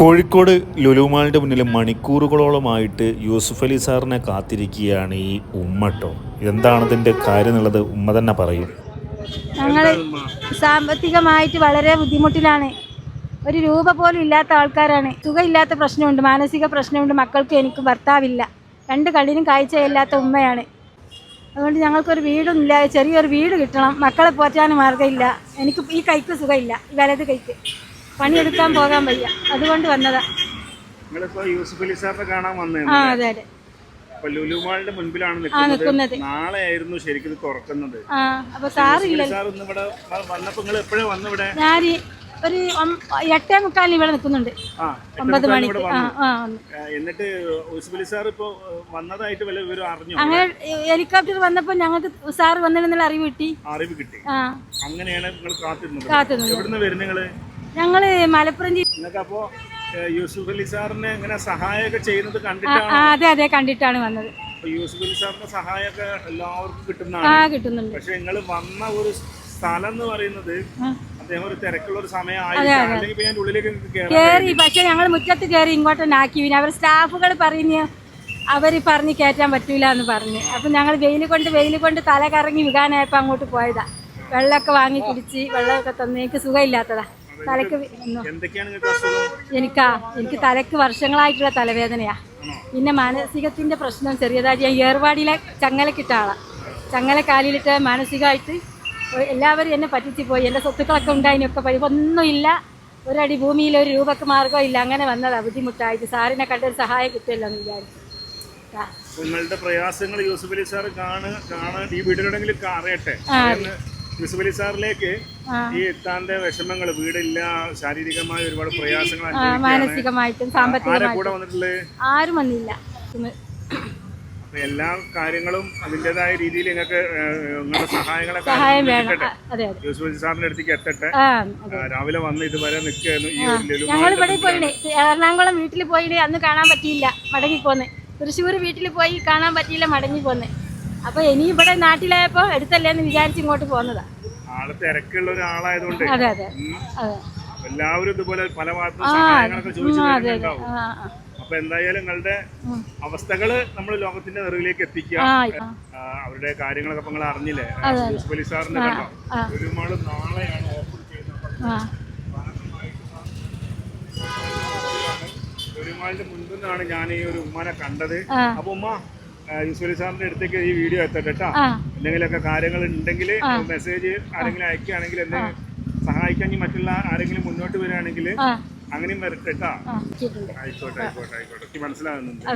കോഴിക്കോട് ലുലുമാളിന്റെ മുന്നിൽ മണിക്കൂറുകളോളമായിട്ട് യൂസുഫ് അലി സാറിനെ കാത്തിരിക്കുകയാണ് ഈ ഉമ്മട്ടോ എന്താണ് ഇതിന്റെ കാര്യം എന്നുള്ളത് ഉമ്മ തന്നെ പറയും. ഞങ്ങൾ സാമ്പത്തികമായിട്ട് വളരെ ബുദ്ധിമുട്ടിലാണ്. ഒരു രൂപ പോലും ഇല്ലാത്ത ആൾക്കാരാണ്. സുഖമില്ലാത്ത പ്രശ്നമുണ്ട് മാനസിക പ്രശ്നമുണ്ട് മക്കൾക്ക് എനിക്ക് ഭർത്താവില്ല. രണ്ട് കണ്ണിനും കാഴ്ചയില്ലാത്ത ഉമ്മയാണ്. അതുകൊണ്ട് ഞങ്ങൾക്കൊരു വീടും ഇല്ല ചെറിയൊരു വീട് കിട്ടണം. മക്കളെ പോറ്റാനും മാർഗമില്ല. എനിക്ക് ഈ കൈക്ക് സുഖമില്ല വലത് കൈക്ക്. പണിയെടുക്കാൻ പോകാൻ വയ്യ. അതുകൊണ്ട് വന്നതാ. നിങ്ങളിപ്പോ യൂസുഫ് അലി സാറിനെ കാണാൻ ആ അതെ അതെ. ലുലുമാളിന്റെ മുൻപിലാണ് നിൽക്കുന്നത്. നാളെ ആയിരുന്നു ശരിക്കും തുറക്കുന്നത്. ആ സാറില്ല സാർ ഇന്ന് ഇവിടെ വന്നപ്പോ നിങ്ങൾ എപ്പോഴാ ഞാൻ ഒരു എട്ടേ മുക്കാലിന് ഇവിടെ നിൽക്കുന്നുണ്ട്. ഒമ്പത് മണിക്ക്. എന്നിട്ട് സാർ ഇപ്പോ വന്നതായിട്ട് വല്ല വിവരം അറിഞ്ഞോ? അങ്ങനെ ഹെലികോപ്റ്റർ വന്നപ്പോ ഞങ്ങൾക്ക് സാർ വന്നിരുന്നുള്ള അറിവ് കിട്ടി. അറിവ് കിട്ടി. അങ്ങനെയാണ് നിങ്ങൾ കാത്തിരുന്നത്. കാത്തുനിന്നു എവിടുന്ന് വരുന്നത് ഞങ്ങൾ മലപ്പുറം ജില്ല യൂസുഫ് അലി സാറിനെ ഇങ്ങനെ സഹായമൊക്കെ ചെയ്യുന്നത് കണ്ടിട്ടാണ്? അതെ അതെ കണ്ടിട്ടാണ് വന്നത്. യൂസുഫ് അലി സാറിന്റെ സഹായമൊക്കെ എല്ലാവർക്കും ആ കിട്ടുന്നതാണ് കിട്ടുന്നുണ്ട്. പക്ഷെ നിങ്ങൾ വന്ന ഒരു സ്ഥലം എന്ന് പറയുന്നത്. അദ്ദേഹം ഒരു തിരക്കുള്ള ഒരു കയറാം കയറി പക്ഷെ ഞങ്ങൾ മുറ്റത്ത് കയറി ഇങ്ങോട്ട് ആക്കി. പിന്നെ അവർ സ്റ്റാഫുകൾ പറഞ്ഞ് അവർ പറഞ്ഞ് കയറ്റാൻ പറ്റൂല എന്ന് പറഞ്ഞ്. അപ്പൊ ഞങ്ങൾ വെയിൽ കൊണ്ട് വെയിൽ കൊണ്ട് തല കറങ്ങി വികാനായപ്പോൾ അങ്ങോട്ട് പോയതാ. വെള്ളമൊക്കെ വാങ്ങി കുടിച്ച് വെള്ളമൊക്കെ തന്നേക്ക് എനിക്ക് സുഖമില്ലാത്തതാ. തലക്ക് എനിക്കാ എനിക്ക് തലക്ക് വർഷങ്ങളായിട്ടുള്ള തലവേദനയാ. പിന്നെ മാനസികത്തിന്റെ പ്രശ്നം ചെറിയതായിട്ട് ഞാൻ ഏർവാടിയിലെ ചങ്ങലക്കിട്ട ആളാ. ചങ്ങലക്കാലിലിട്ട് മാനസികമായിട്ട് എല്ലാവരും എന്നെ പറ്റിച്ചു പോയി. എന്റെ സ്വത്തുക്കളൊക്കെ ഉണ്ടായിനൊക്കെ പോയി ഒന്നുമില്ല. ഒരടി ഭൂമിയിൽ ഒരു രൂപക്ക് മാർഗം ഇല്ല. അങ്ങനെ വന്നതാ ബുദ്ധിമുട്ടായിട്ട്. സാറിനെ കണ്ടൊരു സഹായം കിട്ടുമല്ലോ എന്ന് വിചാരിച്ചു. നിങ്ങളുടെ പ്രയാസങ്ങൾ യൂസുഫ് അലി സാർ കാണുക കാണാൻ ഈ വീഡിയോടെങ്കിലും അറിയട്ടെ. അലി സാറിലേക്ക് ഈ എത്താന്റെ വിഷമങ്ങൾ വീടില്ല ശാരീരികമായ ഒരുപാട് പ്രയാസങ്ങൾ മാനസികമായിട്ടും സാമ്പത്തികമായിട്ടും. കൂടെ വന്നിട്ടുള്ളത്? ആരും വന്നില്ല. എല്ലാ കാര്യങ്ങളും അതിന്റെതായ രീതിയിൽ നിങ്ങൾക്ക് നിങ്ങളുടെ സഹായങ്ങളൊക്കെ സഹായം വേണം. യൂസുഫ് സാറിന്റെ അടുത്തേക്ക് എത്തട്ടെ. രാവിലെ വന്ന് ഇതുവരെ നിൽക്കുകയായിരുന്നു ഈ ഞങ്ങൾ ഇവിടെ എറണാകുളം വീട്ടിൽ പോയി അന്ന് കാണാൻ പറ്റിയില്ല. മടങ്ങി പോന്ന്. തൃശ്ശൂർ വീട്ടിൽ പോയി കാണാൻ പറ്റിയില്ല. മടങ്ങി പോന്ന്. അപ്പൊ ഇനി ഇവിടെ നാട്ടിലായപ്പോ എടുത്തല്ലേ എന്ന് വിചാരിച്ച് ഇങ്ങോട്ട് പോന്നതാ. ആൾ തിരക്കുള്ള ഒരാളായതുകൊണ്ട് അതെ അതെ. എല്ലാവരും ഇതുപോലെ പല ഭാഗത്തും ആ സഹായങ്ങളൊക്കെ ചോദിച്ചു ആ, അതെ അതെ. വരുന്നുണ്ടാവും ആ ആ. അപ്പൊ എന്തായാലും നിങ്ങളുടെ അവസ്ഥകൾ നമ്മൾ ലോകത്തിന്റെ നിറവിലേക്ക് എത്തിക്കുക. അവരുടെ കാര്യങ്ങളൊക്കെ നിങ്ങൾ അറിഞ്ഞില്ലേ. അലി സാറിന്റെ കണ്ടോ. ഒരുപാട് നാളെയാണ് ഓപ്പൺ ചെയ്യുന്നത്. ഒരുമാളിന്റെ മുൻപിൽ നിന്നാണ് ഞാൻ ഈ ഒരു ഉമ്മനെ കണ്ടത്. അപ്പൊ ഉമ്മ യൂസുഫ് സാറിന്റെ അടുത്തേക്ക് ഈ വീഡിയോ എത്തട്ടെ കേട്ടോ എന്തെങ്കിലുമൊക്കെ കാര്യങ്ങൾ ഉണ്ടെങ്കിൽ മെസ്സേജ് ആരെങ്കിലും അയക്കുകയാണെങ്കിൽ എന്നെ സഹായിക്കാൻ മറ്റുള്ള ആരെങ്കിലും മുന്നോട്ട് വരികയാണെങ്കിൽ അങ്ങനെയും വരട്ടെ കേട്ടോ ആയിക്കോട്ടെ ആയിക്കോട്ടെ ആയിക്കോട്ടെ. മനസ്സിലാകുന്നുണ്ട്.